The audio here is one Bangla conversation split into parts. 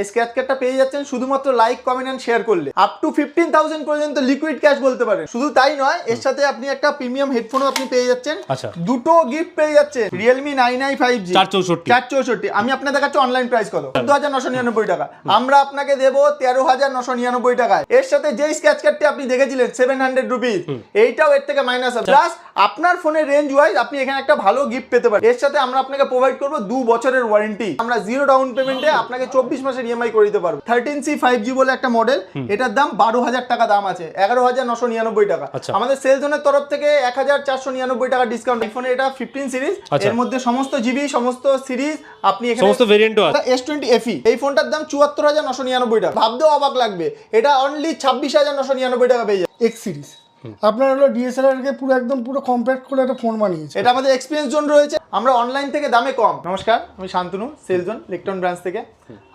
এই স্ক্র্যাচ কার্ডটা পেয়ে যাচ্ছেন শুধুমাত্র লাইক কমেন্ট এন্ড শেয়ার করলে। আপ টু ফিফটিন থাউজেন্ড পর্যন্ত লিকুইড ক্যাশ বলতে পারেন। শুধু তাই নয় এর সাথে আপনি একটা প্রিমিয়াম হেডফোনও আপনি পেয়ে যাচ্ছেন। আচ্ছা। দুটো গিফট পেয়ে যাচ্ছেন Realme nine i five G চার চৌষট্টি চার চৌষট্টি আমি আপনার দেখাচ্ছি অনলাইন প্রাইস কত? চোদ্দ হাজার নশো নিরানব্বই টাকা। আমরা আপনাকে দেবো তেরো হাজার নশো নিরানব্বই টাকায়। এর সাথে যেই স্ক্র্যাচ কার্ডটি আপনি দেখেছিলেন সেভেন হান্ড্রেড রুপিস এইটাও এর থেকে মাইনাস হবে। প্লাস আপনার ফোনের রেঞ্জ ওয়াইজ আপনি এখানে একটা ভালো গিফট পেতে পারেন। এর সাথে আমরা আপনাকে প্রোভাইড করব দু বছরের ওয়ারেন্টি আমরা জিরো ডাউন পেমেন্টে আপনাকে চব্বিশ মাসের ইএমআই করে দিতে পারব। থার্টিন সি ফাইভ জি বলে একটা মডেল এটার দাম বারো হাজার টাকা দাম আছে এগারো হাজার নশো নিরানব্বই টাকা। আচ্ছা। আমাদের সেল জোনের তরফ থেকে এক হাজার চারশো নিরানব্বই টাকা ডিসকাউন্ট ফোনে এটা ফিফটিন সিরিজ আচ্ছা। এর মধ্যে সমস্ত জিবি সমস্ত সিরিজ আপনি সমস্ত ভেরিয়েন্টও আছে। এস টোয়েন্টি এফি এই ফোনটার দাম চুয়াত্তর হাজার নশো নিরানব্বই টাকা। ভাবতেও অবাক লাগবে এটা অনলি ছাব্বিশ হাজার নশো নিরানব্বই টাকা পেয়ে যাবে। এক্স সিরিজ আপনার হলো ডিএসএলআর কে পুরো একদম পুরো কম্প্যাক্ট করে একটা ফোন বানিয়েছে। এটা আমাদের এক্সপিরিয়েন্স জোন রয়েছে। আমরা অনলাইন থেকে দামে কম। নমস্কার, আমি শান্তনু সেলজন ইলেকট্রন ব্রাঞ্চ থেকে।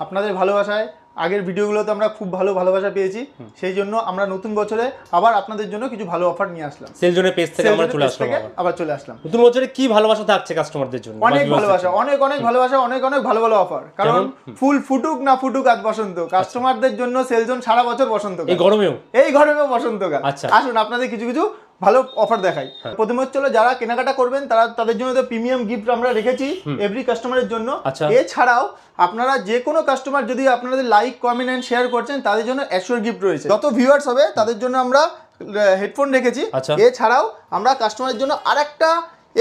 আপনাদের ভালোবাসায় আগের ভিডিওগুলোতে আমরা খুব ভালো ভালোবাসা পেয়েছি। সেই জন্য আমরা নতুন বছরে আবার আপনাদের জন্য কিছু ভালো অফার নিয়ে আসলাম। সেলজনের পেজ থেকে আমরা চলে আসলাম আবার। চলে আসলাম। নতুন বছরে কি ভালোবাসা থাকছে কাস্টমারদের জন্য? অনেক ভালোবাসা অনেক অনেক ভালোবাসা অনেক অনেক ভালো ভালো অফার কারণ ফুল ফুটুক না ফুটুক আজ বসন্ত। কাস্টমারদের জন্য সেলজন সারা বছর বসন্ত এই গরমেও? এই গরমেও বসন্তকাল। আচ্ছা। আসুন আপনাদের কিছু কিছু ভালো অফার দেখাই প্রথমে হচ্ছে যারা কেনাকাটা করবেন তারা তাদের জন্য তো প্রিমিয়াম গিফট আমরা রেখেছি এভরি কাস্টমারের জন্য। আচ্ছা। এছাড়াও আপনারা যে কোনো কাস্টমার যদি আপনাদের লাইক কমেন্ট এন্ড শেয়ার করছেন তাদের জন্য অ্যাসিওর গিফট রয়েছে। যত ভিউয়ার্স হবে তাদের জন্য আমরা হেডফোন রেখেছি। আচ্ছা। এছাড়াও আমরা কাস্টমারের জন্য আরেকটা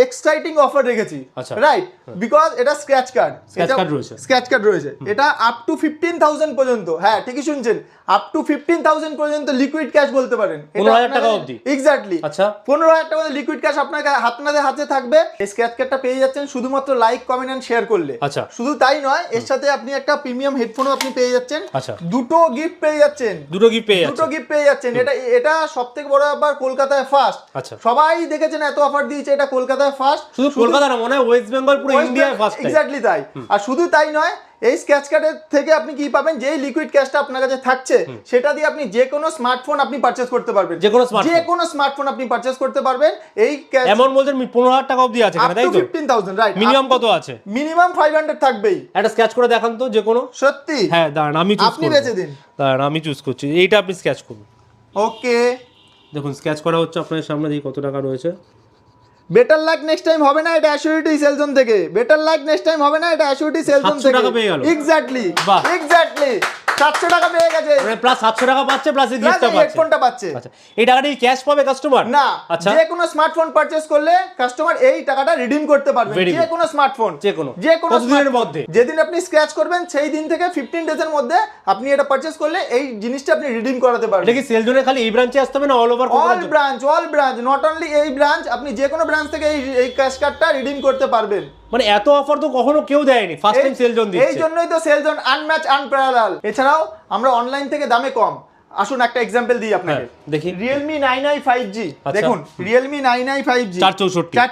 এক্সাইটিং অফার রেখেছি। আচ্ছা। রাইট বিকজ এটা স্ক্র্যাচ কার্ড Scratch card রয়েছে। স্ক্র্যাচ কার্ড রয়েছে। এটা আপ টু ফিফটিন থাউজেন্ড পর্যন্ত। হ্যাঁ ঠিকই শুনছেন। আপ টু ফিফটিন থাউজেন্ড পর্যন্ত লিকুইড ক্যাশ বলতে পারেন। 15,000 টাকা অবধি? এক্স্যাক্টলি আচ্ছা। পনেরো হাজার টাকা লিকুইড ক্যাশ আপনার আপনাদের হাতে থাকবে। এই স্ক্র্যাচ কার্ডটা পেয়ে যাচ্ছেন শুধুমাত্র লাইক কমেন্ট এন্ড শেয়ার করলে। আচ্ছা। শুধু তাই নয় এর সাথে আপনি একটা প্রিমিয়াম হেডফোনও আপনি পেয়ে যাচ্ছেন। আচ্ছা। দুটো গিফট পেয়ে যাচ্ছেন। দুটো গিফট পেয়ে দুটো গিফট পেয়ে যাচ্ছেন। এটা এটা সব থেকে বড় ব্যাপার কলকাতায় ফার্স্ট আচ্ছা। সবাই দেখেছেন এত অফার দিয়েছে এটা কলকাতায় ফার্স্ট শুধু কলকাতা না মনে হয় ওয়েস্ট বেঙ্গল পুরো ইন্ডিয়ায় ফার্স্ট এক্স্যাক্টলি তাই। আর শুধু তাই নয় এই স্ক্র্যাচ কার্ডের থেকে আপনি কি পাবেন? যেই লিকুইড ক্যাশটা আপনার কাছে থাকছে সেটা দিয়ে আপনি যে কোনো স্মার্টফোন আপনি পারচেজ করতে পারবেন। যে কোনো? যে কোনো স্মার্টফোন আপনি পারচেজ করতে পারবেন। এই ক্যাশ এমন পনেরো হাজার টাকা অবধি আছে তাই তো? ফিফটিন থাউজেন্ড রাইট মিনিমাম কত আছে? মিনিমাম ফাইভ হান্ড্রেড থাকবেই। একটা স্ক্যাচ করে দেখান তো যে কোনো। সত্যি? হ্যাঁ দাঁড়ান আমি চুজ আপনি বেছে দিন। দাঁড়ান আমি চুজ করছি। এইটা আপনি স্ক্যাচ করুন। ওকে দেখুন স্ক্যাচ করা হচ্ছে আপনার সামনে দেখি কত টাকা রয়েছে। বেটার লাক নেক্সট টাইম হবে না এটা অ্যাসিউরিটি সেলজন থেকে। বেটার লাক নেক্সট টাইম হবে না এটা অ্যাসিউরিটি সেলজন থেকে। এক্স্যাক্টলি বাহ। এক্স্যাক্টলি সাতশো টাকা পেয়ে গেছে। মানে প্লাস সাতশো টাকা পাচ্ছে প্লাস এই গিফটটা পাচ্ছে। হেডফোনটা পাচ্ছে। আচ্ছা এই টাকাটা কি ক্যাশ পাবে কাস্টমার না যে কোনো স্মার্টফোন পারচেজ করলে কাস্টমার এই টাকাটা রিডিম করতে পারবে। যে কোনো স্মার্টফোন যে কোনো। যে কোনো smartphone। মধ্যে? যেদিন আপনি স্ক্র্যাচ করবেন সেই দিন থেকে ফিফটিন ডেজের মধ্যে আপনি এটা পারচেজ করলে এই জিনিসটা আপনি রিডিম করাতে পারবেন। এটা কি সেল জোনে খালি এই ব্রাঞ্চে আসতে হবে না all over all branch all branch not only এই ব্রাঞ্চ আপনি যে কোনো ব্রাঞ্চ থেকে এই এই ক্যাশ কার্ডটা রিডিম করতে পারবেন। মানে এত অফার তো কখনো কেউ দেয়নি ফার্স্ট টাইম এই- সেল জোন এই জন্যই তো সেল জোন আনম্যাচ আনপ্যারালাল এছাড়াও আমরা অনলাইন থেকে দামে কম। আসুন একটা এক্সাম্পল দিই আপনাকে। হ্যাঁ, দেখি। Realme nine i five G. দেখুন Realme nine i five G চার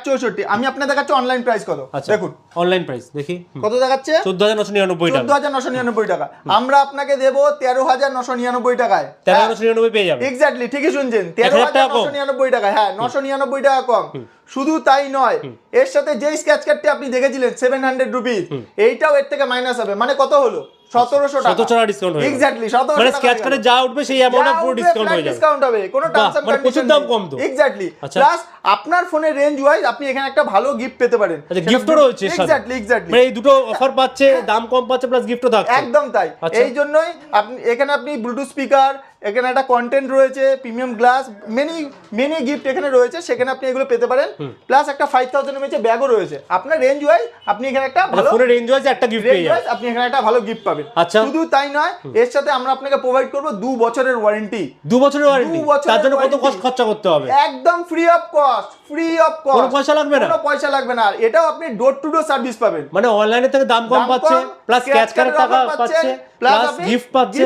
চৌষট্টি। আমি আপনার দেখাচ্ছি অনলাইন প্রাইস কত। আচ্ছা। দেখুন। অনলাইন প্রাইস দেখি। কত দেখাচ্ছে? চোদ্দ হাজার নশো নিরানব্বই চোদ্দ টাকা হাজার নশো নিরানব্বই টাকা। আমরা আপনাকে দেবো তেরো হাজার নশো নিরানব্বই টাকায়। তেরো নশো নিরানব্বই পেয়ে যাবে। এক্স্যাক্টলি ঠিকই শুনছেন। তেরো হাজার নশো নিরানব্বই টাকা হ্যাঁ নশো নিরানব্বই টাকা কম। শুধু তাই নয় এর সাথে যেই স্ক্র্যাচ কার্ডটি আপনি দেখেছিলেন সেভেন হান্ড্রেড রুপিস এইটাও এর থেকে মাইনাস হবে। মানে কত হলো? সতেরোশো টাকা। সতেরোশো টাকা discount হয়ে এক্স্যাক্টলি সতেরোশো মানে স্ক্যাচ কার্ডে যা উঠবে সেই অ্যামাউন্টে পুরো ডিসকাউন্ট হয়ে যাবে। ডিসকাউন্ট হবে কোনো টার্মস এন্ড মানে প্রচুর দাম কম তো। এক্স্যাক্টলি আচ্ছা। প্লাস আপনার ফোনের রেঞ্জ ওয়াইজ আপনি এখানে একটা ভালো গিফট পেতে পারেন। আচ্ছা গিফটও রয়েছে এক্স্যাক্টলি এক্স্যাক্টলি মানে এই দুটো অফার পাচ্ছে দাম কম পাচ্ছে প্লাস গিফটও থাকছে। একদম তাই। আচ্ছা। এই জন্যই আপনি এখানে আপনি ব্লুটুথ স্পিকার এখানে একটা কন্টেন্ট রয়েছে premium glass many many gift এখানে রয়েছে সেখানে আপনি এগুলো পেতে পারেন। প্লাস একটা ফাইভ থাউজেন্ড এমএচ ব্যাগও রয়েছে। আপনার রেঞ্জ ওয়াইজ আপনি এখানে একটা ভালো রেঞ্জ ওয়াইজ একটা গিফট রেঞ্জ ওয়াইজ আপনি এখানে একটা ভালো গিফট পাবেন। আচ্ছা। শুধু তাই নয় এর সাথে আমরা আপনাকে প্রোভাইড করব দু বছরের ওয়ারেন্টি দু বছরের ওয়ারেন্টি তার জন্য কত কষ্ট খরচা করতে হবে? একদম free of cost free of cost কোনো পয়সা লাগবে না? কোনো পয়সা লাগবে না। আর এটাও আপনি ডোর টু ডোর সার্ভিস পাবেন। মানে অনলাইনে থেকে দাম কম পাচ্ছে প্লাস ক্যাচ কার্ডের টাকা পাচ্ছে প্লাস গিফট পাচ্ছে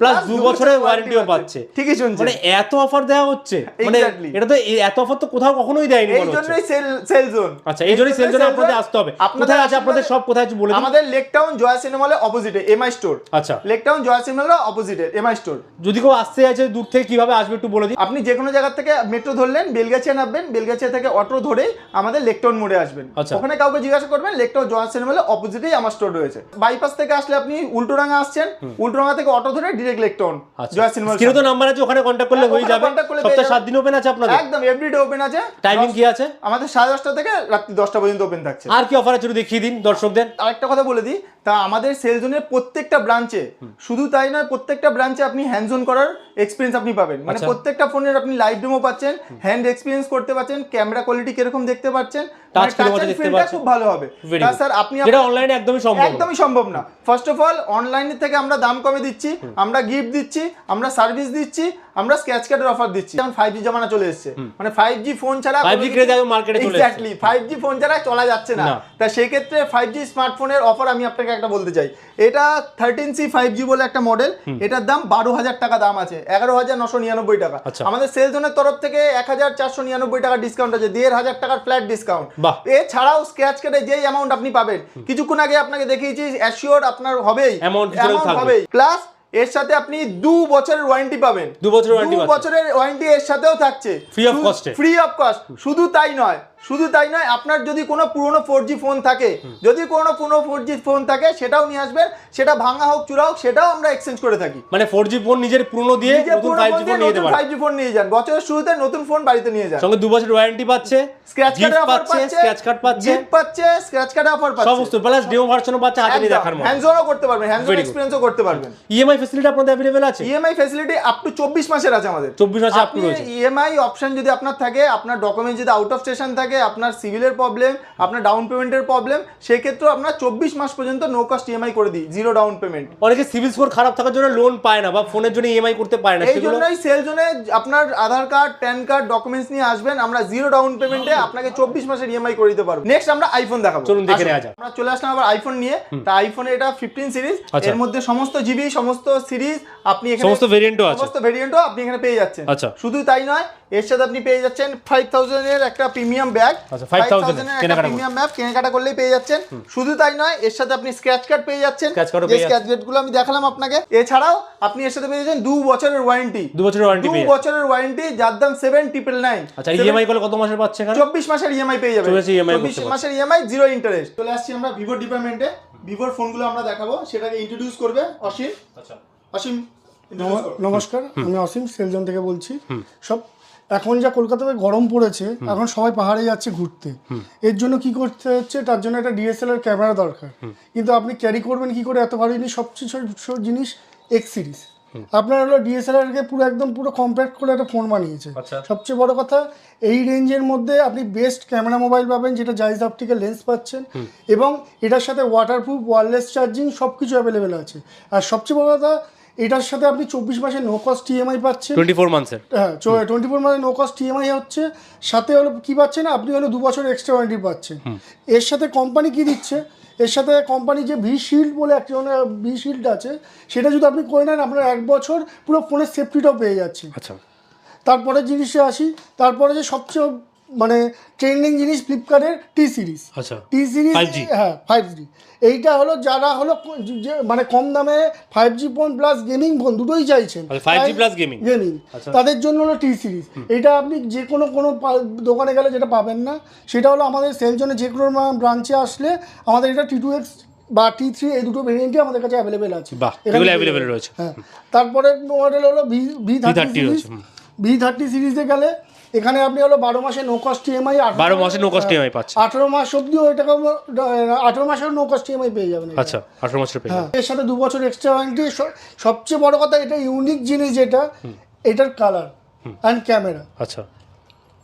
প্লাস plus দু দু বছরের বছরের ওয়ারেন্টিও পাচ্ছে। ঠিকই শুনছেন। মানে এত অফার দেওয়া হচ্ছে মানে এটা তো এত অফার তো কোথাও কখনোই দেয়নি এই জন্যই সেল সেল জোন আচ্ছা এই জন্যই সেল জন্য আপনাদের আসতে হবে। কোথায় আছে আপনাদের সব? কোথায় আছে বলে দিন। আমাদের লেক টাউন জয়া সিনেমা সিনেমালে অপোজিটে এমআই স্টোর আচ্ছা। লেক টাউন জয়া সিনেমা সিনেমালে অপোজিটে এমআই স্টোর যদি কেউ আসতে আছে দূর থেকে কীভাবে আসবে একটু বলে দিন। আপনি যে কোনো জায়গা থেকে মেট্রো ধরলেন বেলগাছিয়া নামবেন বেলগাছিয়া থেকে অটো ধরে আমাদের লেকটন মোড়ে আসবেন। আচ্ছা। ওখানে কাউকে জিজ্ঞাসা করবেন লেকটাউন জয়া সিনেমালে অপোজিটেই আমার স্টোর রয়েছে। বাইপাস থেকে আসলে আপনি উল্টোডাঙ্গা আসছেন উল্টোডাঙ্গা থেকে অটো ধরে ডিরেক্ট লেকটন জয় সিনেমা স্ক্রিনে তো নাম্বার আছে ওখানে কন্ট্যাক্ট করলে হ্যাঁ, হয়ে যাবে। সপ্তাহে সাত যাবেন। দিন ওপেন আছে আপনাদের? একদম এভরিডে ওপেন আছে। টাইমিং কি আছে? আমাদের সাড়ে দশটা থেকে রাত্রি দশটা পর্যন্ত ওপেন থাকছে। আর কি অফার আছে একটু দেখিয়ে দিন দর্শকদের। আরেকটা কথা বলে দিই তা আমাদের সেল জোনের প্রত্যেকটা ব্রাঞ্চে শুধু তাই নয় প্রত্যেকটা ব্রাঞ্চে আপনি হ্যান্ড জোন করার এক্সপিরিয়েন্স আপনি পাবেন। মানে আচ্ছা। প্রত্যেকটা ফোনের আপনি লাইভ ডেমো পাচ্ছেন হ্যান্ড এক্সপিরিয়েন্স করতে পাচ্ছেন ক্যামেরা কোয়ালিটি কীরকম দেখতে পাচ্ছেন? দেখতে পাচ্ছেন। খুব ভালো হবে। স্যার আপনি যেটা অনলাইনে একদমই সম্ভব একদমই সম্ভব না। ফার্স্ট অফ অল অনলাইন থেকে আমরা দাম কমে দিচ্ছি আমরা গিফট দিচ্ছি আমরা সার্ভিস দিচ্ছি আমরা স্ক্র্যাচ কার্ডের অফার দিচ্ছি। ফাইভ জি জমানা চলে এসেছে। মানে ফাইভ জি ফোন ছাড়া 5G craze একদম market এ চলে। এক্স্যাক্টলি ফাইভ জি ফোন ছাড়া চলা যাচ্ছে না। তা সেই ক্ষেত্রে ফাইভ জি স্মার্টফোনের অফার আমি আপনাকে একটা বলতে চাই। এটা থার্টিন সি ফাইভ জি বলে একটা মডেল এটার দাম বারো হাজার টাকা দাম আছে। এগারো হাজার নশো নিরানব্বই টাকা। আচ্ছা। আমাদের সেল জোনের তরফ থেকে এক হাজার চারশো নিরানব্বই টাকা ডিসকাউন্ট আছে দেড় হাজার টাকার ফ্ল্যাট ডিসকাউন্ট এছাড়াও স্ক্র্যাচ কার্ডে যেই অ্যামাউন্ট আপনি পাবেন কিছুক্ষণ আগে আপনাকে দেখিয়েছি অ্যাসিওর আপনার হবেই থাকবে। হবেই। প্লাস এর সাথে আপনি দু বছরের ওয়ারেন্টি পাবেন। দু বছরের warranty বছরের ওয়ারেন্টি এর সাথেও থাকছে। Free of cost free of cost শুধু তাই নয় শুধু তাই নয় আপনার যদি কোনো পুরনো ফোর ফোন থাকে যদি কোনো পুরনো ফোর ফোন থাকে সেটাও নিয়ে আসবেন সেটা ভাঙা হোক চূড়া হোক সেটাও আমরা এক্সচেঞ্জ করে থাকি। মানে ফোর জি ফোন নিজের পুরনো দিয়ে ফাইভ জি ফোন নিয়ে যান। বছরের শুরুতে নতুন ফোন বাড়িতে নিয়ে যান। সঙ্গে দু বছর ওয়ারেন্টি পাচ্ছে স্ক্র্যাচ gift অফার পাচ্ছে পাচ্ছে স্ক্র্যাচ কার্ড পাচ্ছে। gift পাচ্ছে স্ক্র্যাচ কার্ডের অফার পাচ্ছে। সমস্ত প্লাস ডেমো ভার্সনও পাচ্ছে হাতে নিয়ে দেখার মতো। হ্যান্ডস অনও করতে পারবেন হ্যান্ডস অন Very good. এক্সপেরিয়েন্সও করতে পারবেন। ইএমআই ফেসিলিটি আপনাদের অ্যাভেলেবেল আছে? ইএমআই ফ্যাসিলিটি আপ টু চব্বিশ মাসের আছে আমাদের। 24 মাসে up to রয়েছে। ইএমআই অপশন যদি আপনার থাকে আপনার ডকুমেন্ট যদি আউট অফ স্টেশন থাকে আপনার সিভিলের প্রবলেম আপনার ডাউন পেমেন্টের প্রবলেম সেক্ষেত্রেও আপনার চব্বিশ মাস পর্যন্ত নো কস্ট ইএমআই করে দিই জিরো ডাউন পেমেন্ট অনেকে সিভিল স্কোর খারাপ থাকার জন্য লোন পায় না বা ফোনের জন্য ইএমআই করতে পারে না এই জন্যই সেল জোনে আপনার Aadhaar card PAN card documents নিয়ে আসবেন আমরা জিরো ডাউন পেমেন্টে আপনাকে চব্বিশ মাসের ইএমআই করে দিতে পারব নেক্সট আমরা আইফোন দেখাবো চলুন দেখে। নেওয়া যাক। আমরা চলে আসলাম আবার আইফোন নিয়ে তা আইফোনে এটা ফিফটিন সিরিজ আচ্ছা। এর মধ্যে সমস্ত জিবি সমস্ত সিরিজ আপনি এখানে সমস্ত ভেরিয়েন্টও আছে সমস্ত ভেরিয়েন্টও আপনি এখানে পেয়ে যাচ্ছেন আচ্ছা। শুধু তাই নয় এর সাথে আপনি পেয়ে যাচ্ছেন ফাইভ থাউজেন্ডের একটা প্রিমিয়াম ব্যাগ। আচ্ছা, 5,000 একটা কেনাকাটা প্রিমিয়াম ব্যাগ কেনাকাটা করলেই পেয়ে যাচ্ছেন। শুধু তাই নয় এর সাথে আপনি স্ক্র্যাচ কার্ড পেয়ে যাচ্ছেন। পেয়ে স্ক্র্যাচ কার্ডগুলো আমি দেখালাম আপনাকে। এছাড়াও আপনি এর সাথে পেয়ে যাচ্ছেন দু বছরের ওয়ারেন্টি দু বছরের ওয়ারেন্টি দু বছরের ওয়ারেন্টি যার দাম সেভেন ট্রিপল নাইন আচ্ছা ইএমআই করলে কত মাসের পাচ্ছে চব্বিশ মাসের ইএমআই পেয়ে যাবেন। 24 মাসের চব্বিশ মাসের ইএমআই জিরো ইন্টারেস্ট চলে আসছি আমরা ভিভো ডিপার্টমেন্টে ভিভোর ফোনগুলো আমরা দেখাবো। সেটাকে ইন্ট্রোডিউস করবে অসীম। আচ্ছা। অসীম নমস্কার আমি অসীম সেলজন থেকে বলছি। সব এখন যা কলকাতাতে গরম পড়েছে এখন সবাই পাহাড়ে যাচ্ছে ঘুরতে। এর জন্য কি করতে হচ্ছে? তার জন্য একটা ডিএসএলআর ক্যামেরা দরকার। কিন্তু আপনি ক্যারি করবেন কি করে? এত ভারী জিনিস সবচেয়ে জিনিস এক্স সিরিজ আপনার হলো ডিএসএলআর কে পুরো একদম পুরো কম্প্যাক্ট করে একটা ফোন বানিয়েছে। আচ্ছা। সবচেয়ে বড় কথা এই রেঞ্জের মধ্যে আপনি বেস্ট ক্যামেরা মোবাইল পাবেন যেটা জাইজ অপটিক্যাল লেন্স পাচ্ছেন। এবং এটার সাথে ওয়াটারপ্রুফ ওয়্যারলেস চার্জিং সব কিছু অ্যাভেলেবেল আছে। আর সবচেয়ে বড় কথা এটার সাথে আপনি চব্বিশ মাসে নো কস্ট ইএমআই পাচ্ছেন। টোয়েন্টি ফোর মান্থসের হ্যাঁ টোয়েন্টি ফোর মানে নো কস্ট ইএমআই হচ্ছে সাথে হলো কি পাচ্ছেন আপনি হলো দু বছর এক্সট্রা ওয়ারেন্টি পাচ্ছেন। এর সাথে কোম্পানি কি দিচ্ছে? এর সাথে কোম্পানি যে ভি শিল্ড বলে একটা ভি শিল্ড আছে সেটা যদি আপনি করে নেন আপনার এক বছর পুরো ফোনের সেফটিটাও পেয়ে যাচ্ছে আচ্ছা। তারপরে জিনিসে আসি তারপরে যে সবচেয়ে মানে ট্রেন্ডিং জিনিস ফ্লিপকার্টের টি সিরিজ আচ্ছা টি সিরিজ হ্যাঁ ফাইভ জি এইটা হলো যারা হলো যে মানে কম দামে five G phone plus gaming phone দুটোই চাইছেন। 5G plus gaming। গেমিং আচ্ছা। তাদের জন্য হলো টি সিরিজ এটা আপনি যে কোনো কোনো দোকানে গেলে যেটা পাবেন না। সেটা হলো আমাদের সেলজনে যে কোনো ব্রাঞ্চে আসলে আমাদের এটা টি টু এক্স বা টি থ্রি এই দুটো ভেরিয়েন্টই আমাদের কাছে অ্যাভেলেবেল আছে। এগুলো রয়েছে। হ্যাঁ তারপরে মডেল হলো V V thirty series V thirty সিরিজে গেলে এখানে আপনি হলো বারো মাসে নো কস্ট ইএমআই 12 মাসে no cost EMI পাচ্ছে। আঠারো মাস অব্দি ওইটাকে আঠারো মাসের নো কস্ট ইএমআই পেয়ে যাবেন আচ্ছা আঠারো মাসের পেয়ে হ্যাঁ এর সাথে দু বছর এক্সট্রা ওয়ারেন্টি সবচেয়ে বড় কথা এটা ইউনিক জিনিস যেটা এটার কালার অ্যান্ড ক্যামেরা আচ্ছা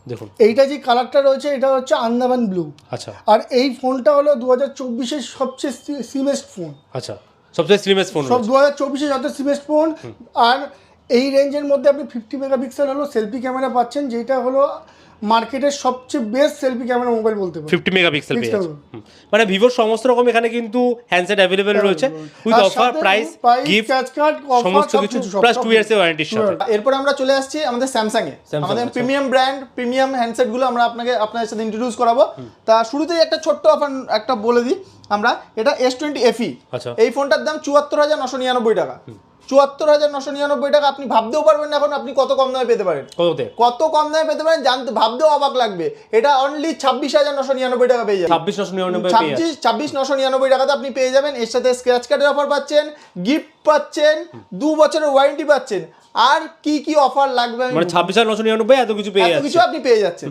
দেখুন। এইটা যে কালারটা রয়েছে এটা হচ্ছে আন্দামান ব্লু আচ্ছা। আর এই ফোনটা হলো দু হাজার চব্বিশের সবচেয়ে সিমেস্ট ফোন আচ্ছা সবচেয়ে স্লিমেস্ট ফোন সব দু হাজার চব্বিশে যত সিমেস্ট ফোন আর এই রেঞ্জের মধ্যে আপনি ফিফটি মেগাপিক্সেল হলো সেলফি ক্যামেরা পাচ্ছেন যেটা হলো মার্কেটের সবচেয়ে বেস্ট সেলফি ক্যামেরা মোবাইল বলতে পারেন। Fifty megapixel. মানে ভিভোর সমস্ত রকম এখানে কিন্তু হ্যান্ডসেট অ্যাভেলেবেল রয়েছে। With offer price gift card, offer, সমস্ত কিছু প্লাস সব টু কিছু। ইয়ার্সের ওয়ারেন্টির সাথে এরপর আমরা চলে আসছি আমাদের স্যামসাং এ আমাদের। প্রিমিয়াম ব্র্যান্ড প্রিমিয়াম হ্যান্ডসেটগুলো আমরা আপনাকে আপনাদের সাথে ইন্ট্রোডিউস করাবো। তা শুরুতেই একটা ছোট্ট অফার একটা বলে দিই আমরা। এটা এস টোয়েন্টি এফি আচ্ছা। এই ফোনটার দাম চুয়াত্তর হাজার নশো নিরানব্বই টাকা। চুয়াত্তর হাজার নশো নিরানব্বই টাকা আপনি ভাবতেও পারবেন না এখন আপনি কত কম দামে পেতে পারেন। কততে? কত কম দামে পেতে পারেন জানতে ভাবতেও অবাক লাগবে। এটা অনলি ছাব্বিশ হাজার নশো নিরানব্বই টাকা পেয়ে যাবেন। ছাব্বিশ নশো নিরানব্বই ছাব্বিশ ছাব্বিশ নশো নিরানব্বই টাকাতে আপনি পেয়ে যাবেন। এর সাথে স্ক্র্যাচ কার্ডের অফার পাচ্ছেন গিফট পাচ্ছেন দু বছরের ওয়ারেন্টি পাচ্ছেন। আর কি কি অফার লাগবে মানে ছাব্বিশ হাজার নশো নিরানব্বই এত কিছু পেয়ে এত কিছু আপনি পেয়ে যাচ্ছেন।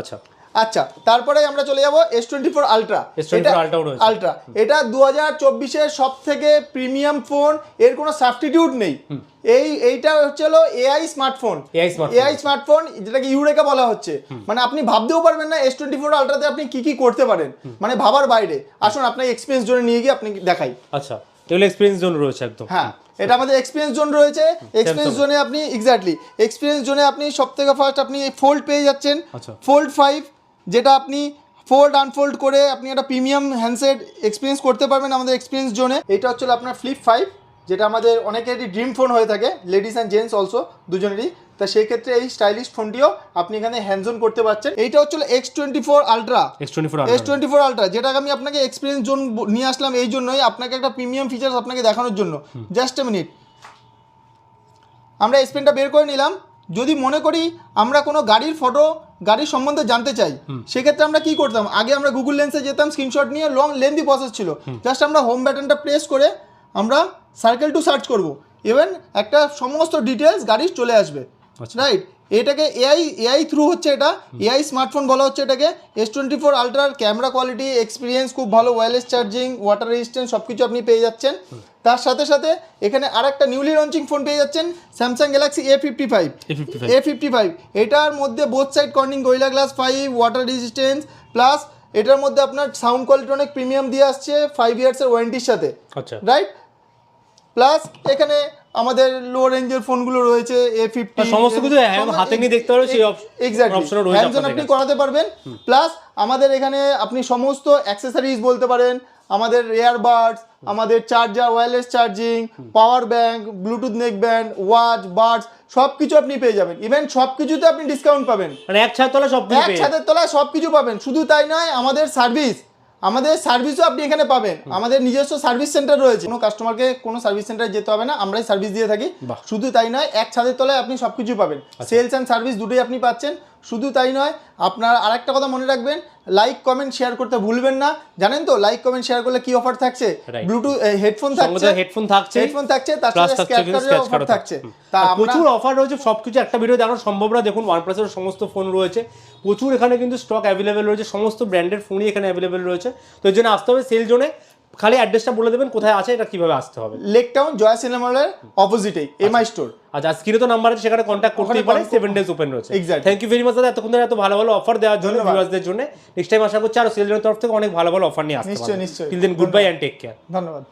আচ্ছা। আচ্ছা তারপরে আমরা চলে যাব S twenty four ultra S24 Ultra ও রয়েছে। আলট্রা এটা দু হাজার চব্বিশের সব থেকে প্রিমিয়াম ফোন এর কোনো সাবস্টিটিউট নেই। এই এইটা হচ্ছে হলো এআই স্মার্টফোন এআই স্মার্টফোন যেটাকে ইউরেকা বলা হচ্ছে। মানে আপনি ভাবতেও পারবেন না এস টোয়েন্টি ফোর আলট্রাতে আপনি কি কি করতে পারেন। মানে ভাবার বাইরে। আসুন আপনাকে এক্সপিরিয়েন্স জোনে নিয়ে গিয়ে আপনি দেখাই। আচ্ছা এগুলো এক্সপিরিয়েন্স জোন রয়েছে একদম। হ্যাঁ এটা আমাদের এক্সপিরিয়েন্স জোন রয়েছে। এক্সপিরিয়েন্স জোনে আপনি এক্স্যাক্টলি এক্সপিরিয়েন্স জোনে আপনি সব থেকে ফার্স্ট আপনি ফোল্ড পেয়ে যাচ্ছেন। আচ্ছা। ফোল্ড ফাইভ যেটা আপনি ফোল্ড আনফোল্ড করে আপনি একটা প্রিমিয়াম হ্যান্ডসেট এক্সপিরিয়েন্স করতে পারবেন আমাদের এক্সপিরিয়েন্স জোনে এটা হচ্ছে আপনার ফ্লিপ ফাইভ যেটা আমাদের অনেকেরই ড্রিম ফোন হয়ে থাকে লেডিস অ্যান্ড জেন্টস অলসো দুজনেরই। তা সেই ক্ষেত্রে এই স্টাইলিশ ফোনটিও আপনি এখানে হ্যান্ডস অন করতে পারছেন। এইটা হচ্ছে X twenty four ultra X twenty four S twenty four ultra যেটা আমি আপনাকে এক্সপিরিয়েন্স জোন নিয়ে আসলাম এই জন্যই আপনাকে একটা প্রিমিয়াম ফিচার্স আপনাকে দেখানোর জন্য। জাস্ট এ মিনিট আমরা এই পেনটা বের করে নিলাম। যদি মনে করি আমরা কোনো গাড়ির ফটো গাড়ির সম্বন্ধে জানতে চাই। সেক্ষেত্রে আমরা কি করতাম? আগে আমরা গুগল লেন্সে যেতাম স্ক্রিনশট নিয়ে লং লেন্দি প্রসেস ছিল। জাস্ট আমরা হোম ব্যাটনটা প্রেস করে আমরা সার্কেল টু সার্চ করব। ইভেন একটা সমস্ত ডিটেলস গাড়ির চলে আসবে। আচ্ছা। রাইট এটাকে এআই এআই থ্রু হচ্ছে এটা। এআই স্মার্টফোন বলা হচ্ছে এটাকে। এস টোয়েন্টি ফোর আলট্রার ক্যামেরা কোয়ালিটি এক্সপিরিয়েন্স খুব ভালো ওয়্যারলেস চার্জিং ওয়াটার রেজিস্ট্যান্স সব কিছু আপনি পেয়ে যাচ্ছেন। তার সাথে সাথে এখানে আর একটা নিউলি লঞ্চিং ফোন পেয়ে যাচ্ছেন Samsung Galaxy A fifty five A fifty five এটার মধ্যে both side Corning Gorilla glass five water resistance plus এটার মধ্যে আপনার সাউন্ড কোয়ালিটি অনেক প্রিমিয়াম দিয়ে আসছে ফাইভ ইয়ার্সের ওয়ারেন্টির সাথে। আচ্ছা। রাইট প্লাস এখানে আমাদের লো রেঞ্জের ফোনগুলো রয়েছে এ ফিফটি সমস্ত কিছু হাতে নিয়ে দেখতে পারো, সেই রয়েছে আপনাদের আপনি করাতে পারবেন। প্লাস আমাদের এখানে আপনি সমস্ত অ্যাক্সেসরিজ বলতে পারেন আমাদের এয়ারবাডস আমাদের charger wireless charging power bank Bluetooth neckband watch buds সব কিছু আপনি পেয়ে যাবেন। ইভেন সব কিছুতে আপনি ডিসকাউন্ট পাবেন। মানে এক ছাদ তলা সব এক ছাদের তলায় সব কিছু পাবেন। শুধু তাই নয় আমাদের সার্ভিস আমাদের সার্ভিসও আপনি এখানে পাবেন। আমাদের নিজস্ব সার্ভিস সেন্টার রয়েছে। কোনো কাস্টমারকে কোনো সার্ভিস সেন্টারে যেতে হবে না আমরাই সার্ভিস দিয়ে থাকি। শুধু তাই নয় এক ছাদের তলায় আপনি সব কিছু পাবেন সেলস অ্যান্ড সার্ভিস দুটোই আপনি পাচ্ছেন। শুধু তাই নয় আপনার আরেকটা কথা মনে রাখবেন লাইক কমেন্ট শেয়ার করতে ভুলবেন না। জানেন তো লাইক কমেন্ট শেয়ার করলে কি অফার থাকছে? ব্লুটুথ হেডফোন থাকছে। হেডফোন থাকছে। হেডফোন থাকছে তার সাথে স্ক্র্যাচ কার্ডের অফার থাকছে। তা প্রচুর অফার রয়েছে সবকিছু একটা ভিডিও দেখানো সম্ভব না। দেখুন ওয়ান প্লাসের সমস্ত ফোন রয়েছে। প্রচুর এখানে কিন্তু স্টক অ্যাভেলেবেল রয়েছে। সমস্ত ব্র্যান্ডের ফোনই এখানে অ্যাভেলেবেল রয়েছে। তো এর জন্য আসতে হবে সেল জোনে খালি অ্যাড্রেসটা বলে দেবেন কোথায় আছে এটা কীভাবে আসতে হবে। লেক টাউন জয়া সিনেমা হলের অপোজিটেই এমআই স্টোর আচ্ছা স্ক্রিনে তো নাম্বার আছে সেখানে কন্ট্যাক্ট করতেই পারে। সেভেন ডেজ ওপেন রয়েছে। Exact thank you very much দাদা এতক্ষণ ধরে এত ভালো ভালো অফার দেওয়ার জন্য। ভিউয়ার্সদের জন্য। নেক্সট টাইম আশা করছি আরও সেলজনের তরফ থেকে অনেক ভালো ভালো অফার নিয়ে আসতে নিশ্চয়ই, নিশ্চয়ই। Till then good bye and take care ধন্যবাদ।